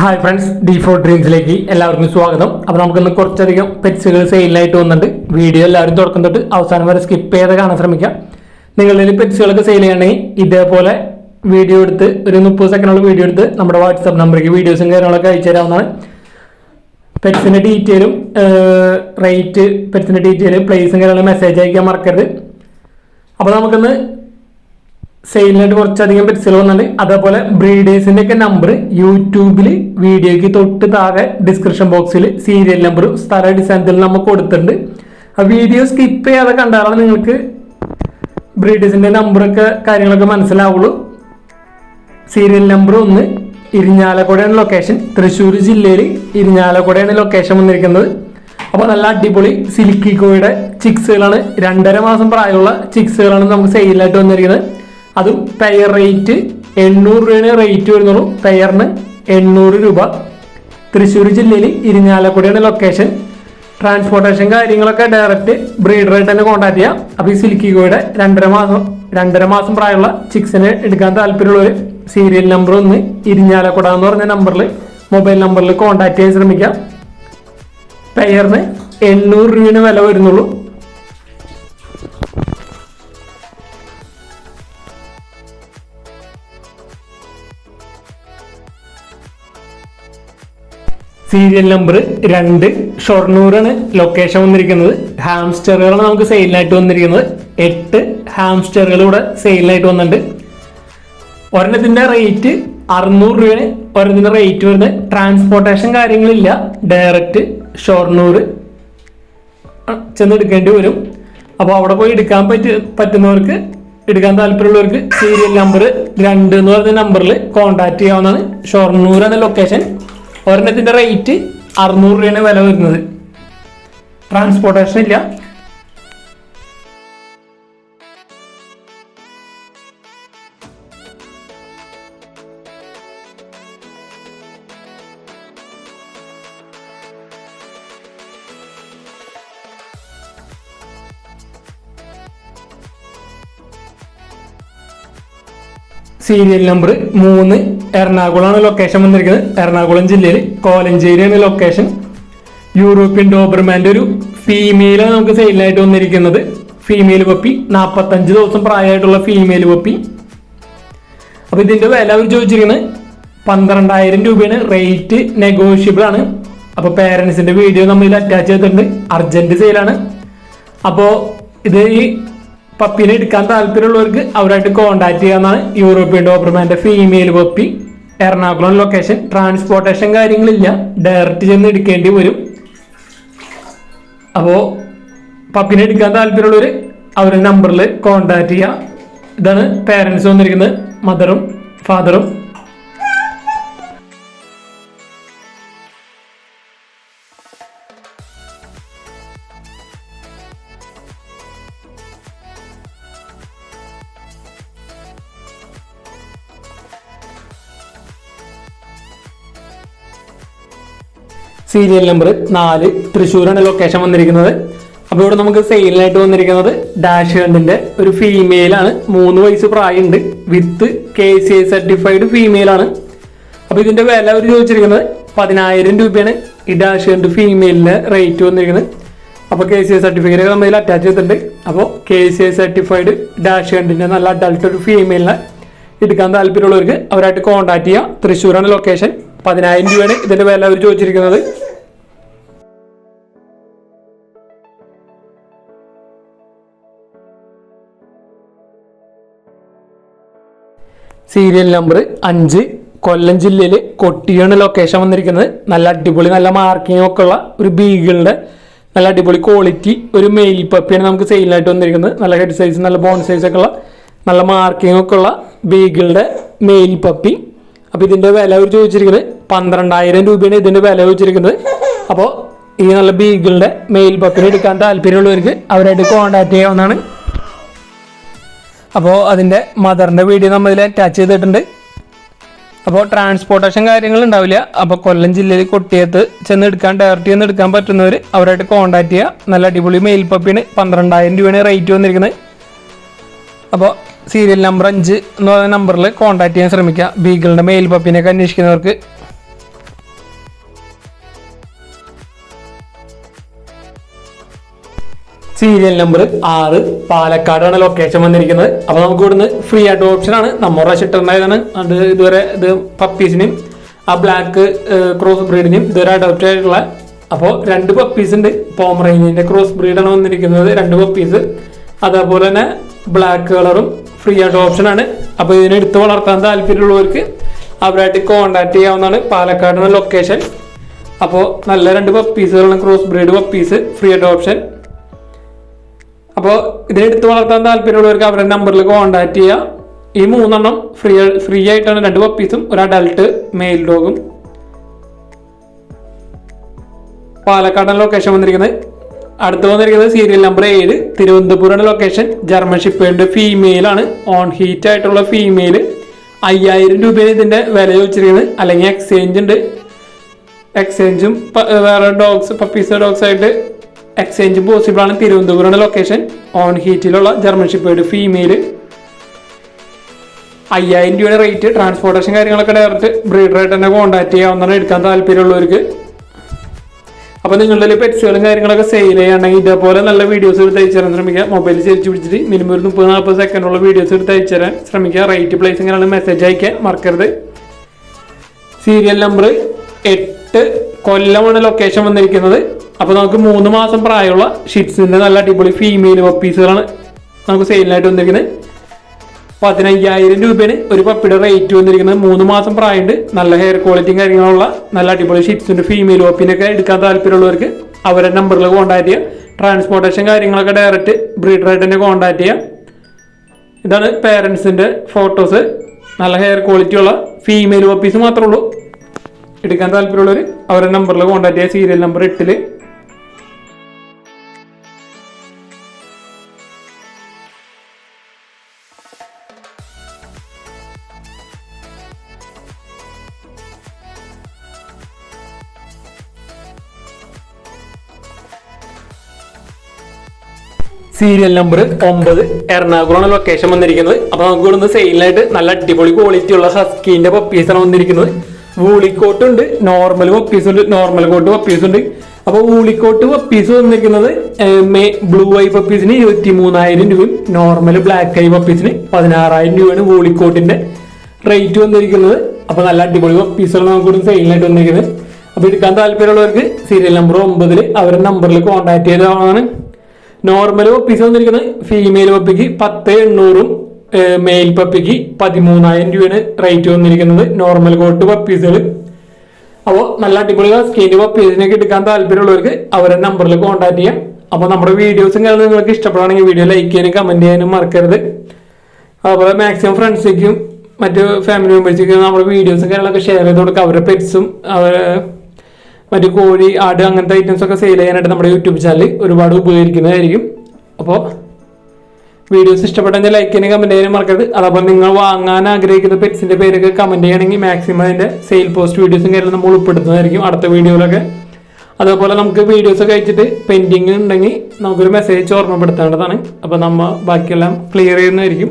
Hi friends D four ഡ്രീംസിലേക്ക് എല്ലാവർക്കും സ്വാഗതം. അപ്പോൾ നമുക്കിന്ന് കുറച്ചധികം പെറ്റ്സുകൾ സെയിലായിട്ട് വന്നിട്ടുണ്ട്. വീഡിയോ എല്ലാവരും തുടക്കം തൊട്ട് അവസാനം വരെ സ്കിപ്പ് ചെയ്ത് കാണാൻ ശ്രമിക്കാം. നിങ്ങളിൽ പെറ്റ്സുകളൊക്കെ സെയിൽ ചെയ്യണമെങ്കിൽ ഇതേപോലെ വീഡിയോ എടുത്ത് ഒരു മുപ്പത് സെക്കൻഡുള്ള വീഡിയോ എടുത്ത് നമ്മുടെ വാട്സാപ്പ് നമ്പറിലേക്ക് വീഡിയോസും കാര്യങ്ങളൊക്കെ അയച്ചു തരാവുന്നതാണ്. പെറ്റ്സിന്റെ ഡീറ്റെയിലും റേറ്റ് പെറ്റ്സിന്റെ ഡീറ്റെയിൽ പ്ലേസും കാര്യങ്ങളും മെസ്സേജ് അയക്കാൻ മറക്കരുത്. അപ്പോൾ നമുക്കിന്ന് സെയിലിനായിട്ട് കുറച്ചധികം പെറ്റ്സുകൾ വന്നിട്ടുണ്ട്. അതേപോലെ ബ്രീഡേഴ്സിന്റെ ഒക്കെ നമ്പർ യൂട്യൂബിൽ വീഡിയോയ്ക്ക് തൊട്ട് താഴെ ഡിസ്ക്രിപ്ഷൻ ബോക്സിൽ സീരിയൽ നമ്പറും സ്ഥല ഡിസൈനത്തിൽ നമുക്ക് കൊടുത്തിട്ടുണ്ട്. ആ വീഡിയോ സ്കിപ്പ് ചെയ്യാതെ കണ്ടാലാണ് നിങ്ങൾക്ക് ബ്രീഡേഴ്സിന്റെ നമ്പറൊക്കെ കാര്യങ്ങളൊക്കെ മനസ്സിലാവുള്ളൂ. സീരിയൽ നമ്പർ ഒന്ന് ഇരിഞ്ഞാലക്കുടയാണ് ലൊക്കേഷൻ തൃശ്ശൂർ ജില്ലയിൽ ഇരിഞ്ഞാലക്കുടയാണ് ലൊക്കേഷൻ വന്നിരിക്കുന്നത്. അപ്പോൾ നല്ല അടിപൊളി സിൽക്കി കോയുടെ ചിക്സുകളാണ് രണ്ടര മാസം പ്രായമുള്ള ചിക്സുകളാണ് നമുക്ക് സെയിലായിട്ട് വന്നിരിക്കുന്നത്. അതും പെയർ റേറ്റ് എണ്ണൂറ് രൂപയാണ് റേറ്റ് വരുന്നുള്ളൂ. പെയറിന് എണ്ണൂറ് രൂപ. തൃശ്ശൂർ ജില്ലയിൽ ഇരിഞ്ഞാലക്കുടിയാണ് ലൊക്കേഷൻ ട്രാൻസ്പോർട്ടേഷൻ കാര്യങ്ങളൊക്കെ ഡയറക്റ്റ് ബ്രീഡറായിട്ട് തന്നെ കോൺടാക്ട് ചെയ്യാം. അപ്പോൾ ഈ സിൽക്കി കോയുടെ രണ്ടര മാസം രണ്ടര മാസം പ്രായമുള്ള ചിക്സിനെ എടുക്കാൻ താല്പര്യമുള്ളവർ സീരിയൽ നമ്പർ ഒന്ന് ഇരിഞ്ഞാലക്കുട എന്ന് പറഞ്ഞ നമ്പറിൽ മൊബൈൽ നമ്പറിൽ കോൺടാക്ട് ചെയ്യാൻ ശ്രമിക്കാം. പെയറിന് എണ്ണൂറ് രൂപയാണ് വില വരുന്നുള്ളൂ. സീരിയൽ നമ്പർ രണ്ട് ഷൊർണൂറാണ് ലൊക്കേഷൻ വന്നിരിക്കുന്നത്. ഹാംസ്റ്ററുകളാണ് നമുക്ക് സെയിലിനായിട്ട് വന്നിരിക്കുന്നത്. എട്ട് ഹാംസ്റ്ററുകൾ ഇവിടെ സെയിലിനായിട്ട് വന്നിട്ടുണ്ട്. ഒരെണ്ണത്തിന്റെ റേറ്റ് അറുന്നൂറ് രൂപയാണ്. ഒരെണ്ണത്തിന്റെ റേറ്റ് വരുന്നത്. ട്രാൻസ്പോർട്ടേഷൻ കാര്യങ്ങളില്ല. ഡയറക്റ്റ് ഷൊർണൂർ ചെന്നെടുക്കേണ്ടി വരും. അപ്പോൾ അവിടെ പോയി എടുക്കാൻ പറ്റി പറ്റുന്നവർക്ക് എടുക്കാൻ താല്പര്യമുള്ളവർക്ക് സീരിയൽ നമ്പർ രണ്ട് എന്ന് പറയുന്ന നമ്പറിൽ കോൺടാക്ട് ചെയ്യാവുന്നതാണ്. ഷൊർണൂർ എന്ന ലൊക്കേഷൻ ഒരെണ്ണത്തിന്റെ റേറ്റ് അറുന്നൂറ് രൂപയാണ് വില വരുന്നത്. ട്രാൻസ്പോർട്ടേഷൻ ഇല്ല സീരിയൽ നമ്പർ മൂന്ന്. എറണാകുളമാണ് ലൊക്കേഷൻ വന്നിരിക്കുന്നത്. എറണാകുളം ജില്ലയിൽ കോലഞ്ചേരിയാണ് ലൊക്കേഷൻ യൂറോപ്യൻ ഡോബർമാന്റെ ഒരു ഫീമെയിലാണ് നമുക്ക് സെയിലായിട്ട് വന്നിരിക്കുന്നത്. ഫീമെയിൽ പപ്പി നാൽപ്പത്തഞ്ച് ദിവസം പ്രായമായിട്ടുള്ള ഫീമെയിൽ പപ്പി അപ്പോൾ ഇതിന്റെ വില അവർ ചോദിച്ചിരിക്കുന്നത് പന്ത്രണ്ടായിരം രൂപയാണ്. റേറ്റ് നെഗോഷ്യബിൾ ആണ്. അപ്പോൾ പേരൻസിന്റെ വീഡിയോ നമ്മൾ ഇതിൽ അറ്റാച്ച് ചെയ്തിട്ടുണ്ട്. അർജന്റ് സെയിലാണ് അപ്പോൾ ഇത് ഈ പപ്പീനെ എടുക്കാൻ താല്പര്യമുള്ളവർക്ക് അവരായിട്ട് കോൺടാക്ട് ചെയ്യാവുന്നതാണ്. European ഡോബർമാന്റെ female puppy Ernakulam location transportation കാര്യങ്ങളില്ല. Direct ചെന്ന് എടുക്കേണ്ടി വരും. അപ്പോൾ പപ്പിനെ എടുക്കാൻ താല്പര്യമുള്ളവർ അവരുടെ നമ്പറിൽ കോണ്ടാക്ട് ചെയ്യുക ഇതാണ് പേരൻസ് വന്നിരിക്കുന്നത് മദറും ഫാദറും സീരിയൽ നമ്പർ നാല് തൃശ്ശൂരാണ് ലൊക്കേഷൻ വന്നിരിക്കുന്നത്. അപ്പോൾ ഇവിടെ നമുക്ക് സെയിലിനായിട്ട് വന്നിരിക്കുന്നത് ഡാഷ് ഹണ്ടിന്റെ ഒരു ഫീമെയിൽ ആണ്. മൂന്ന് വയസ്സ് പ്രായമുണ്ട്. With K C I certified female ആണ്. അപ്പോൾ ഇതിന്റെ വില അവർ ചോദിച്ചിരിക്കുന്നത് പതിനായിരം രൂപയാണ്. ഈ ഡാഷ് ഹണ്ട് ഫീമെയിലിന്റെ റേറ്റ് വന്നിരിക്കുന്നത്. അപ്പോൾ കെ സി ഐ സർട്ടിഫിക്കറ്റ് നമ്മൾ ഇതിൽ അറ്റാച്ച് ചെയ്തിട്ടുണ്ട്. അപ്പോൾ കെ സി ഐ സർട്ടിഫൈഡ് ഡാഷ് ഹണ്ടിന്റെ നല്ല അഡൾട്ട് ഒരു ഫീമെയിലിനെ എടുക്കാൻ താല്പര്യമുള്ളവർക്ക് അവരായിട്ട് കോൺടാക്ട് ചെയ്യുക തൃശ്ശൂരാണ് ലൊക്കേഷൻ പതിനായിരം രൂപയാണ് ഇതിന്റെ വില അവർ ചോദിച്ചിരിക്കുന്നത്. സീരിയൽ നമ്പർ അഞ്ച്. കൊല്ലം ജില്ലയിൽ കൊട്ടിയാണ് ലൊക്കേഷൻ വന്നിരിക്കുന്നത്. നല്ല അടിപൊളി നല്ല മാർക്കിംഗ് ഒക്കെ ഉള്ള ഒരു ബീഗിളിന്റെ നല്ല അടിപൊളി ക്വാളിറ്റി ഒരു മെയിൽ പപ്പിയാണ് നമുക്ക് സെയിലായിട്ട് വന്നിരിക്കുന്നത്. നല്ല ഹെഡ് സൈസ് നല്ല ബോൺ സൈസ് ഒക്കെ ഉള്ള നല്ല മാർക്കിംഗ് ഒക്കെ ഉള്ള ബീഗിളുടെ മെയിൽ പപ്പി അപ്പോൾ ഇതിന്റെ വില അവർ ചോദിച്ചിരിക്കുന്നത് പന്ത്രണ്ടായിരം രൂപയാണ് ഇതിന്റെ വില ചോദിച്ചിരിക്കുന്നത്. അപ്പോൾ ഈ നല്ല ബീഗിളുടെ മെയിൽ പപ്പിനെ എടുക്കാൻ താല്പര്യമുള്ളവർക്ക് അവരായിട്ട് കോൺടാക്ട് ചെയ്യാവുന്നതാണ്. അപ്പോൾ അതിന്റെ മദറിന്റെ വീഡിയോ നമ്മൾ അറ്റാച്ച് ചെയ്തിട്ടുണ്ട്. അപ്പോൾ ട്രാൻസ്പോർട്ടേഷൻ കാര്യങ്ങൾ ഉണ്ടാവില്ല. അപ്പോൾ കൊല്ലം ജില്ലയിൽ കൊട്ടിയത്ത് ചെന്ന് എടുക്കാൻ ഡയറക്റ്റ് ചെന്ന് എടുക്കാൻ പറ്റുന്നവർ അവരായിട്ട് കോൺടാക്ട് ചെയ്യുക നല്ല അടിപൊളി മെയിൽ പപ്പിന് പന്ത്രണ്ടായിരം രൂപയാണ് റേറ്റ് വന്നിരിക്കുന്നത്. അപ്പോൾ സീരിയൽ നമ്പർ അഞ്ച് എന്ന് പറയുന്ന നമ്പറിൽ കോൺടാക്ട് ചെയ്യാൻ ശ്രമിക്കുക ബീഗിളിന്റെ മെയിൽ പപ്പിനെയൊക്കെ അന്വേഷിക്കുന്നവർക്ക്. സീരിയൽ നമ്പർ ആറ് പാലക്കാടാണ് ലൊക്കേഷൻ വന്നിരിക്കുന്നത്. അപ്പൊ നമുക്ക് ഇവിടുന്ന് ഫ്രീ ആയിട്ട് ഓപ്ഷൻ ആണ്. നമ്മുടെ പ്രാവശ്യം ഇട്ടുണ്ടായതാണ് അത് ഇതുവരെ ഇത് പപ്പീസിനും ആ ബ്ലാക്ക് ക്രോസ് ബ്രീഡിനും ഇതുവരെ അഡോപ്റ്റ് ആയിട്ടുള്ള അപ്പോൾ രണ്ട് പപ്പീസ് ഉണ്ട്. പോമറേനിയന്റെ ക്രോസ് ബ്രീഡാണ് വന്നിരിക്കുന്നത് രണ്ട് പപ്പീസ് അതേപോലെ തന്നെ ബ്ലാക്ക് കളറും ഫ്രീ ആയിട്ട് ഓപ്ഷൻ ആണ്. അപ്പോൾ ഇതിനെ എടുത്ത് വളർത്താൻ താല്പര്യമുള്ളവർക്ക് അവരായിട്ട് കോണ്ടാക്ട് ചെയ്യാവുന്നതാണ് പാലക്കാടാണ് ലൊക്കേഷൻ അപ്പോൾ നല്ല രണ്ട് പപ്പീസുകളാണ് ക്രോസ് ബ്രീഡ് പപ്പീസ് ഫ്രീ ആയിട്ട് ഓപ്ഷൻ അപ്പോൾ ഇതിനെടുത്ത് വളർത്താൻ താല്പര്യമുള്ളവർക്ക് അവരുടെ നമ്പറിൽ കോൺടാക്ട് ചെയ്യുക ഈ മൂന്നെണ്ണം ഫ്രീ ഫ്രീ ആയിട്ടാണ് രണ്ട് പപ്പീസും ഒരു അഡൽട്ട് മെയിൽ ഡോഗും പാലക്കാടാണ് ലൊക്കേഷൻ വന്നിരിക്കുന്നത്. അടുത്ത് വന്നിരിക്കുന്നത് സീരിയൽ നമ്പർ ഏഴ് തിരുവനന്തപുരമാണ് ലൊക്കേഷൻ ജർമ്മൻ ഷിപ്പേറിന്റെ ഫീമെയിൽ ആണ്. ഓൺ ഹീറ്റ് ആയിട്ടുള്ള ഫീമെയിൽ അയ്യായിരം രൂപയാണ് ഇതിന്റെ വില ചോദിച്ചിരിക്കുന്നത്. അല്ലെങ്കിൽ എക്സ്ചേഞ്ച് ഉണ്ട്. എക്സ്ചേഞ്ചും വേറെ ഡോഗ്സ് പപ്പീസ് ഡോഗ്സ് ആയിട്ട് എക്സ്ചേഞ്ചും പോസിബിൾ ആണ് തിരുവനന്തപുരമാണ് ലൊക്കേഷൻ ഓൺ ഹീറ്റിലുള്ള ജർമ്മൻ ഷിപ്പേഡ് ഫീമെയിൽ അയ്യായിരം രൂപയുടെ റേറ്റ് ട്രാൻസ്പോർട്ടേഷൻ കാര്യങ്ങളൊക്കെ ഡയറക്റ്റ് ബ്രീഡറായിട്ട് തന്നെ കോൺടാക്ട് ചെയ്യാവുന്നതാണ് എടുക്കാൻ താല്പര്യമുള്ളവർക്ക്. അപ്പോൾ നിങ്ങളുടെ പെറ്റ്സുകളും കാര്യങ്ങളൊക്കെ സെയിൽ ചെയ്യുകയാണെങ്കിൽ ഇതേപോലെ നല്ല വീഡിയോസ് എടുത്ത് അയച്ചു തരാൻ ശ്രമിക്കുക. മൊബൈൽ ചേരിച്ച് പിടിച്ചിട്ട് മിനിമം ഒരു മുപ്പത് നാൽപ്പത് സെക്കൻഡുള്ള വീഡിയോസ് എടുത്ത് അയച്ചു തരാൻ ശ്രമിക്കുക. റേറ്റ് പ്ലേസ് ഇങ്ങനെയാണ് മെസ്സേജ് അയക്കാൻ മറക്കരുത്. സീരിയൽ നമ്പർ എട്ട് കൊല്ലമാണ് ലൊക്കേഷൻ വന്നിരിക്കുന്നത്. അപ്പോൾ നമുക്ക് മൂന്ന് മാസം പ്രായമുള്ള ഷിറ്റ്സിന്റെ നല്ല അടിപൊളി ഫീമെയിൽ പപ്പീസുകളാണ് നമുക്ക് സെയിലിനായിട്ട് വന്നിരിക്കുന്നത്. പതിനയ്യായിരം രൂപയാണ് ഒരു പപ്പിയുടെ റേറ്റ് വന്നിരിക്കുന്നത്. മൂന്ന് മാസം പ്രായമുണ്ട്. നല്ല ഹെയർ ക്വാളിറ്റിയും കാര്യങ്ങളുള്ള നല്ല അടിപൊളി ഷിറ്റ്സിന്റെ ഫീമെയിൽ പപ്പിനൊക്കെ എടുക്കാൻ താല്പര്യമുള്ളവർക്ക് അവരുടെ നമ്പറിൽ കോൺടാക്ട് ചെയ്യുക ട്രാൻസ്പോർട്ടേഷൻ കാര്യങ്ങളൊക്കെ ഡയറക്റ്റ് ബ്രീഡറായിട്ട് തന്നെ കോൺടാക്ട് ചെയ്യുക ഇതാണ് പേരൻസിന്റെ ഫോട്ടോസ് നല്ല ഹെയർ ക്വാളിറ്റി ഉള്ള ഫീമെയിൽ പപ്പീസ് മാത്രമേ ഉള്ളൂ. എടുക്കാൻ താല്പര്യമുള്ളവർ അവരുടെ നമ്പറിൽ കോൺടാക്ട് ചെയ്യുക സീരിയൽ നമ്പർ എട്ടിൽ. സീരിയൽ നമ്പർ ഒമ്പത്. എറണാകുളമാണ് ലൊക്കേഷൻ വന്നിരിക്കുന്നത്. അപ്പൊ നമുക്ക് ഇവിടുന്ന് സെയിലിനായിട്ട് നല്ല അടിപൊളി ക്വാളിറ്റി ഉള്ള ഹസ്കീന്റെ പപ്പീസാണ് വന്നിരിക്കുന്നത്. ഉണ്ട്. നോർമൽ പപ്പീസ് ഉണ്ട്. നോർമൽ കോട്ട് പപ്പീസ് ഉണ്ട്. അപ്പൊ വൂളിക്കോട്ട് പപ്പീസ് വന്നിരിക്കുന്നത് മേ ബ്ലൂ ഐ പപ്പീസിന് ഇരുപത്തി മൂന്നായിരം രൂപയും നോർമൽ ബ്ലാക്ക് ഐ പപ്പീസിന് പതിനാറായിരം രൂപയാണ് വൂളിക്കോട്ടിന്റെ റേറ്റ് വന്നിരിക്കുന്നത്. അപ്പൊ നല്ല അടിപൊളി പപ്പീസുകൾ നമുക്ക് ഇവിടുന്ന് സെയിലിനായിട്ട് വന്നിരിക്കുന്നത്. അപ്പൊ എടുക്കാൻ താല്പര്യമുള്ളവർക്ക് സീരിയൽ നമ്പർ ഒമ്പതിൽ അവരുടെ നമ്പറിൽ കോൺടാക്ട് ചെയ്തതാണ് നോർമൽ പപ്പീസ് വന്നിരിക്കുന്നത് ഫീമെയിൽ പപ്പിക്ക് പത്ത് എണ്ണൂറും മെയിൽ പപ്പിക്ക് പതിമൂന്നായിരം രൂപയാണ് റേറ്റ് വന്നിരിക്കുന്നത് നോർമൽ കോട്ട് പപ്പീസുകൾ അപ്പോൾ നല്ല അടിപൊളി സ്കീന്റെ പപ്പീസിനൊക്കെ എടുക്കാൻ താല്പര്യമുള്ളവർക്ക് അവരെ നമ്പറിൽ കോൺടാക്ട് ചെയ്യാം. അപ്പോൾ നമ്മുടെ വീഡിയോസും കാര്യങ്ങളും നിങ്ങൾക്ക് ഇഷ്ടപ്പെടുകയാണെങ്കിൽ വീഡിയോ ലൈക്ക് ചെയ്യാനും കമന്റ് ചെയ്യാനും മറക്കരുത്. അതുപോലെ മാക്സിമം ഫ്രണ്ട്സിലേക്കും മറ്റു ഫാമിലി മെമ്പേഴ്സിലേക്കും നമ്മുടെ വീഡിയോസും കാര്യങ്ങളൊക്കെ ഷെയർ ചെയ്ത് കൊടുക്കുക. അവരുടെ പെറ്റ്സും അവരെ മറ്റു കോഴി ആട് അങ്ങനത്തെ ഐറ്റംസ് ഒക്കെ സെയിൽ ചെയ്യാനായിട്ട് നമ്മുടെ യൂട്യൂബ് ചാനൽ ഒരുപാട് ഉപകരിക്കുന്നതായിരിക്കും അപ്പോൾ വീഡിയോസ് ഇഷ്ടപ്പെട്ടെങ്കിൽ ലൈക്ക് ചെയ്യാനും കമന്റ് ചെയ്യാനും മറക്കരുത്. അതേപോലെ നിങ്ങൾ വാങ്ങാൻ ആഗ്രഹിക്കുന്ന പെറ്റ്സിന്റെ പേരൊക്കെ കമന്റ് ചെയ്യണമെങ്കിൽ മാക്സിമം അതിന്റെ സെയിൽ പോസ്റ്റ് വീഡിയോസും കാര്യങ്ങളും നമ്മൾ ഉൾപ്പെടുത്തുന്നതായിരിക്കും അടുത്ത വീഡിയോയിലൊക്കെ. അതേപോലെ നമുക്ക് വീഡിയോസ് ഒക്കെ അയച്ചിട്ട് പെൻഡിങ് ഉണ്ടെങ്കിൽ നമുക്കൊരു മെസ്സേജ് ഓർമ്മപ്പെടുത്തേണ്ടതാണ്. അപ്പോൾ നമ്മൾ ബാക്കിയെല്ലാം ക്ലിയർ ചെയ്യുന്നതായിരിക്കും.